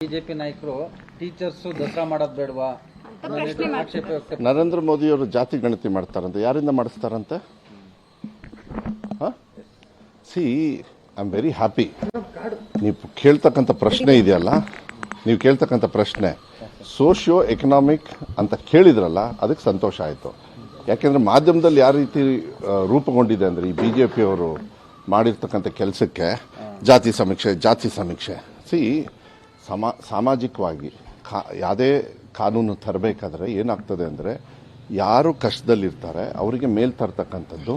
BJP ನಾಯಕರು teachers Dasara ಮಾಡೋದು ಬೇಡವಾ? ನರೇಂದ್ರ ಮೋದಿ ನರೇಂದ್ರ ಮೋದಿಯವರು ಜಾತಿ ಗಣತಿ ಮಾಡ್ತಾರಂತೆ. ಯಾರಿಂದ ಮಾಡಿಸ್ತಾರಂತೆ? See I am very happy ನೀವು ಕೇಳ್ತಕ್ಕಂಥ ಪ್ರಶ್ನೆ ಇದೆಯಲ್ಲ? ನೀವು ಕೇಳ್ತಕ್ಕಂಥ ಪ್ರಶ್ನೆ. ಸೋಷಿಯೋ ಎಕನಾಮಿಕ್ ಅಂತ ಕೇಳಿದ್ರಲ್ಲ ಅದಕ್ಕೆ ಸಂತೋಷ ಆಯಿತು. ಯಾಕೆಂದರೆ ಮಾಧ್ಯಮದಲ್ಲಿ ಯಾವ ರೀತಿ ಆ, ರೂಪುಗೊಂಡಿದೆ ಅಂದರೆ ಈ ಬಿ ಜೆ ಪಿಯವರು ಮಾಡಿರ್ತಕ್ಕಂಥ ಕೆಲಸಕ್ಕೆ ಜಾತಿ ಸಮೀಕ್ಷೆ ಜಾತಿ ಸಮೀಕ್ಷೆ. ಸಿ ಸಮಾ, ಸಾಮಾಜಿಕವಾಗಿ ಕಾ, ಯಾವುದೇ ಕಾನೂನು ತರಬೇಕಾದ್ರೆ ಏನಾಗ್ತದೆ ಅಂದರೆ ಯಾರು ಕಷ್ಟದಲ್ಲಿರ್ತಾರೆ, ಅವರಿಗೆ ಮೇಲ್ ತರ್ತಕ್ಕಂಥದ್ದು,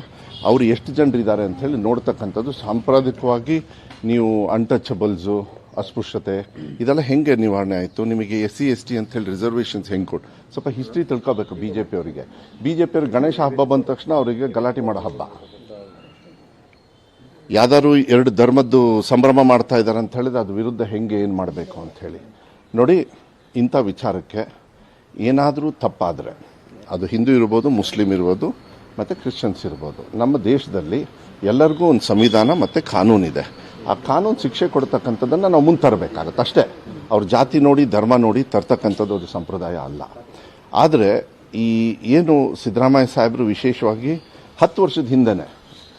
ಅವರು ಎಷ್ಟು ಜನರಿದ್ದಾರೆ ಅಂತ ಹೇಳಿ ನೋಡ್ತಕ್ಕಂಥದ್ದು ಸಾಂಪ್ರದಾಯಿಕವಾಗಿ ನೀವು ಅನ್ಟಚಬಲ್ಸು ಅಸ್ಪೃಶ್ಯತೆ, ಇದೆಲ್ಲ ಹೆಂಗೆ ನಿವಾರಣೆ ಆಯಿತು? ನಿಮಗೆ ಎಸ್ ಸಿ, ಎಸ್ ಟಿ ಅಂತ ಹೇಳಿ ರಿಸರ್ವೇಷನ್ಸ್ ಹೆಂಗೆ ಕೊಟ್ಟು ಸ್ವಲ್ಪ ಹಿಸ್ಟ್ರಿ ತಿಳ್ಕೊಬೇಕು ಬಿ ಜೆ ಪಿ ಅವರಿಗೆ ಬಿ ಜೆ ಪಿಯವ್ರು ಗಣೇಶ ಹಬ್ಬ ಬಂದ ತಕ್ಷಣ ಅವರಿಗೆ ಗಲಾಟೆ ಮಾಡೋ ಹಬ್ಬ. ಯಾವ್ದಾದ್ರು ಎರಡು ಧರ್ಮದ್ದು ಸಂಭ್ರಮ ಮಾಡ್ತಾ ಇದ್ದಾರೆ ಅಂತ ಹೇಳಿದ್ರೆ ಅದು ವಿರುದ್ಧ ಹೆಂಗೆ ಏನು ಮಾಡಬೇಕು ಅಂತ ಹೇಳಿ. ನೋಡಿ, ಇಂಥ ವಿಚಾರಕ್ಕೆ ಏನಾದರೂ ತಪ್ಪಾದರೆ, ಅದು ಹಿಂದೂ ಇರ್ಬೋದು, ಮುಸ್ಲಿಂ ಇರ್ಬೋದು, ಮತ್ತು ಕ್ರಿಶ್ಚಿಯನ್ಸ್ ಇರ್ಬೋದು, ನಮ್ಮ ದೇಶದಲ್ಲಿ ಎಲ್ಲರಿಗೂ ಒಂದು ಸಂವಿಧಾನ ಮತ್ತು ಕಾನೂನಿದೆ ಆ ಕಾನೂನು ಶಿಕ್ಷೆ ಕೊಡ್ತಕ್ಕಂಥದ್ದನ್ನು ನಾವು ಮುಂದೆ ತರಬೇಕಾಗತ್ತೆ ಅಷ್ಟೇ. ಅವ್ರ ಜಾತಿ ನೋಡಿ, ಧರ್ಮ ನೋಡಿ ತರ್ತಕ್ಕಂಥದ್ದು ಅದು ಸಂಪ್ರದಾಯ ಅಲ್ಲ. ಆದರೆ ಈ ಏನು ಸಿದ್ದರಾಮಯ್ಯ ಸಾಹೇಬರು ವಿಶೇಷವಾಗಿ ಹತ್ತು ವರ್ಷದ ಹಿಂದೆನೇ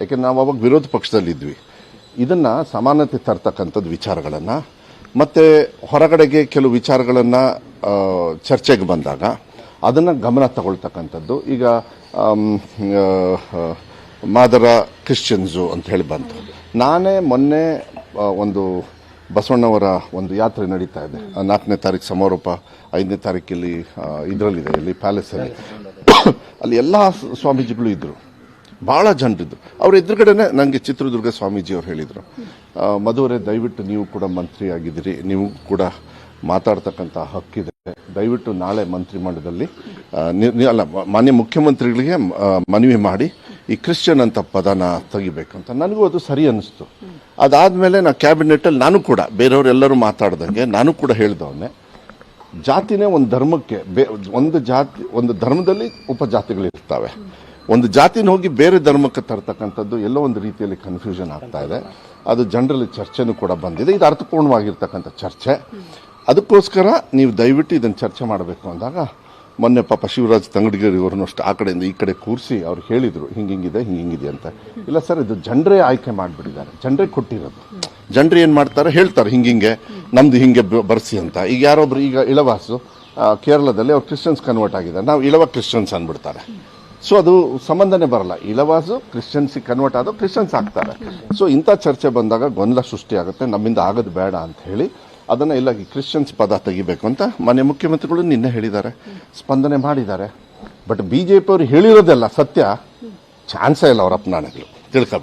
ಯಾಕೆಂದ್ರೆ ನಾವು ಅವಾಗ ವಿರೋಧ ಪಕ್ಷದಲ್ಲಿದ್ವಿ. ಇದನ್ನು ಸಮಾನತೆ ತರ್ತಕ್ಕಂಥದ್ದು ವಿಚಾರಗಳನ್ನು, ಮತ್ತು ಹೊರಗಡೆಗೆ ಕೆಲವು ವಿಚಾರಗಳನ್ನು ಚರ್ಚೆಗೆ ಬಂದಾಗ ಅದನ್ನು ಗಮನ ತಗೊಳ್ತಕ್ಕಂಥದ್ದು. ಈಗ ಮಾದರ ಕ್ರಿಶ್ಚಿಯನ್ಸು ಅಂತ ಹೇಳಿ ಬಂತು. ನಾನೇ ಮೊನ್ನೆ ಒಂದು ಬಸವಣ್ಣವರ ಒಂದು ಯಾತ್ರೆ ನಡೀತಾ ಇದೆ. ನಾಲ್ಕನೇ ತಾರೀಕು ಸಮಾರೋಪ, ಐದನೇ ತಾರೀಕಲ್ಲಿ ಇದರಲ್ಲಿದೆ, ಇಲ್ಲಿ ಪ್ಯಾಲೇಸಲ್ಲಿ. ಅಲ್ಲಿ ಎಲ್ಲ ಸ್ವಾಮೀಜಿಗಳು ಇದ್ದರು ಭಾಳ ಜನರಿದ್ರು ಅವ್ರ ಎದುರುಗಡೆನೆ ನನಗೆ ಚಿತ್ರದುರ್ಗ ಸ್ವಾಮೀಜಿ ಅವ್ರು ಹೇಳಿದರು. ಮಧುವರೆ, ದಯವಿಟ್ಟು ನೀವು ಕೂಡ ಮಂತ್ರಿ ಆಗಿದ್ದೀರಿ. ನೀವು ಕೂಡ ಮಾತಾಡ್ತಕ್ಕಂಥ ಹಕ್ಕಿದೆ. ದಯವಿಟ್ಟು ನಾಳೆ ಮಂತ್ರಿ ಮಂಡಲದಲ್ಲಿ ಅಲ್ಲ ಮಾನ್ಯ ಮುಖ್ಯಮಂತ್ರಿಗಳಿಗೆ ಮನವಿ ಮಾಡಿ ಈ ಕ್ರಿಶ್ಚಿಯನ್ ಅಂತ ಪದನ ತೆಗಿಬೇಕು ಅಂತ ನನಗೂ ಅದು ಸರಿ ಅನ್ನಿಸ್ತು ಅದಾದಮೇಲೆ ನಾ ಕ್ಯಾಬಿನೆಟಲ್ಲಿ ನಾನು ಕೂಡ ಬೇರೆಯವರೆಲ್ಲರೂ ಮಾತಾಡ್ದಂಗೆ ನಾನು ಕೂಡ ಹೇಳಿದವನ್ನೇ, ಜಾತಿನೇ ಒಂದು ಧರ್ಮಕ್ಕೆ ಬೇ, ಒಂದು ಜಾತಿ, ಒಂದು ಧರ್ಮದಲ್ಲಿ ಉಪಜಾತಿಗಳಿರ್ತವೆ. ಒಂದು ಜಾತಿನ ಹೋಗಿ ಬೇರೆ ಧರ್ಮಕ್ಕೆ ತರ್ತಕ್ಕಂಥದ್ದು ಎಲ್ಲೋ ಒಂದು ರೀತಿಯಲ್ಲಿ ಕನ್ಫ್ಯೂಷನ್ ಆಗ್ತಾ ಇದೆ. ಅದು ಜನರಲ್ಲಿ ಚರ್ಚೆನೂ ಕೂಡ ಬಂದಿದೆ. ಇದು ಅರ್ಥಪೂರ್ಣವಾಗಿರ್ತಕ್ಕಂಥ ಚರ್ಚೆ. ಅದಕ್ಕೋಸ್ಕರ ನೀವು ದಯವಿಟ್ಟು ಇದನ್ನು ಚರ್ಚೆ ಮಾಡಬೇಕು ಅಂದಾಗ, ಮೊನ್ನೆ ಪಾಪ ಶಿವರಾಜ್ ತಂಗಡಗಿರಿ ಅವ್ರನ್ನೂ ಅಷ್ಟು ಆ ಕಡೆಯಿಂದ ಈ ಕಡೆ ಕೂರಿಸಿ ಅವ್ರು ಹೇಳಿದರು ಹಿಂಗಿಂಗಿದೆ ಹಿಂಗಿಂಗಿದೆ ಅಂತ. ಇಲ್ಲ ಸರ್, ಇದು ಜನರೇ ಆಯ್ಕೆ ಮಾಡಿಬಿಟ್ಟಿದ್ದಾರೆ. ಜನರೇ ಕೊಟ್ಟಿರೋದು. ಜನರು ಏನು ಮಾಡ್ತಾರೆ? ಹೇಳ್ತಾರೆ ನಮ್ದು ಹಿಂಗೆ ಬ- ಬರ್ಸಿ ಅಂತ. ಈಗ ಯಾರೊಬ್ರು, ಈಗ ಇಳವಾಸು ಕೇರಳದಲ್ಲಿ ಅವ್ರು ಕ್ರಿಶ್ಚಿಯನ್ಸ್ ಕನ್ವರ್ಟ್ ಆಗಿದ್ದಾರೆ. ನಾವು ಇಳವ ಕ್ರಿಶ್ಚಿಯನ್ಸ್ ಅಂದ್ಬಿಡ್ತಾರೆ. ಸೊ ಅದು ಸಂಬಂಧನೇ ಬರಲ್ಲ. ಇಲವಾಸು ಕ್ರಿಶ್ಚಿಯನ್ಸಿಗೆ ಕನ್ವರ್ಟ್ ಆದೋ ಕ್ರಿಶ್ಚಿಯನ್ಸ್ ಆಗ್ತಾರೆ. ಸೊ ಇಂಥ ಚರ್ಚೆ ಬಂದಾಗ ಗೊಂದಲ ಸೃಷ್ಟಿ ಆಗುತ್ತೆ ನಮ್ಮಿಂದ ಆಗೋದು ಬೇಡ ಅಂತ ಹೇಳಿ ಅದನ್ನ ಇಲ್ಲ ಈ ಕ್ರಿಶ್ಚಿಯನ್ಸ್ ಪದ ತೆಗಿಬೇಕು ಅಂತ ಮನೆ ಮುಖ್ಯಮಂತ್ರಿಗಳು ನಿನ್ನೆ ಹೇಳಿದ್ದಾರೆ. ಸ್ಪಂದನೆ ಮಾಡಿದ್ದಾರೆ. ಬಟ್ ಬಿ ಜೆ ಪಿ ಅವರು ಹೇಳಿರೋದೆಲ್ಲ ಸತ್ಯ. ಚಾನ್ಸೇ ಇಲ್ಲ ಅವ್ರ ಅಪನಾಣೆಗಳು ತಿಳ್ಕೊಬಿಡಿ.